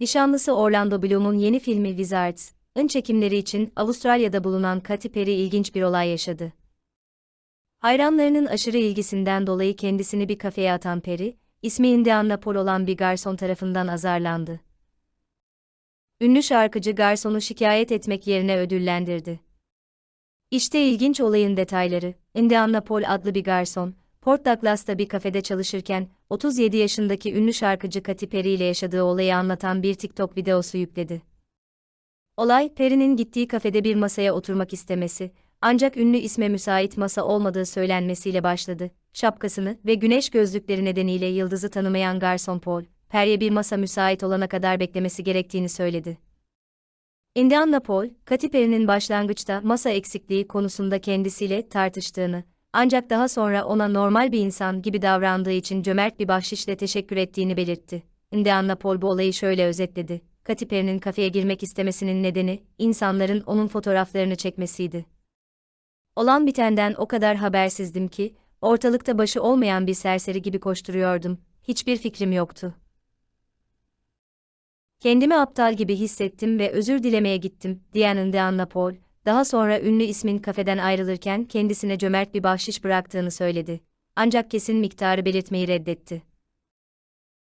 Nişanlısı Orlando Bloom'un yeni filmi Wizards, ın çekimleri için Avustralya'da bulunan Katy Perry ilginç bir olay yaşadı. Hayranlarının aşırı ilgisinden dolayı kendisini bir kafeye atan Perry, ismi Indiana Paul olan bir garson tarafından azarlandı. Ünlü şarkıcı garsonu şikayet etmek yerine ödüllendirdi. İşte ilginç olayın detayları. Indiana Paul adlı bir garson, Port Douglas'ta bir kafede çalışırken, 37 yaşındaki ünlü şarkıcı Katy Perry ile yaşadığı olayı anlatan bir TikTok videosu yükledi. Olay, Perry'nin gittiği kafede bir masaya oturmak istemesi, ancak ünlü isme müsait masa olmadığı söylenmesiyle başladı. Şapkasını ve güneş gözlükleri nedeniyle yıldızı tanımayan garson Paul, Perry'e bir masa müsait olana kadar beklemesi gerektiğini söyledi. Indiana Paul, Katy Perry'nin başlangıçta masa eksikliği konusunda kendisiyle tartıştığını, ancak daha sonra ona normal bir insan gibi davrandığı için cömert bir bahşişle teşekkür ettiğini belirtti. Indiana Paul bu olayı şöyle özetledi. Katy Perry'nin kafeye girmek istemesinin nedeni, insanların onun fotoğraflarını çekmesiydi. Olan bitenden o kadar habersizdim ki, ortalıkta başı olmayan bir serseri gibi koşturuyordum, hiçbir fikrim yoktu. Kendimi aptal gibi hissettim ve özür dilemeye gittim, diyen Indiana Paul, daha sonra ünlü ismin kafeden ayrılırken kendisine cömert bir bahşiş bıraktığını söyledi. Ancak kesin miktarı belirtmeyi reddetti.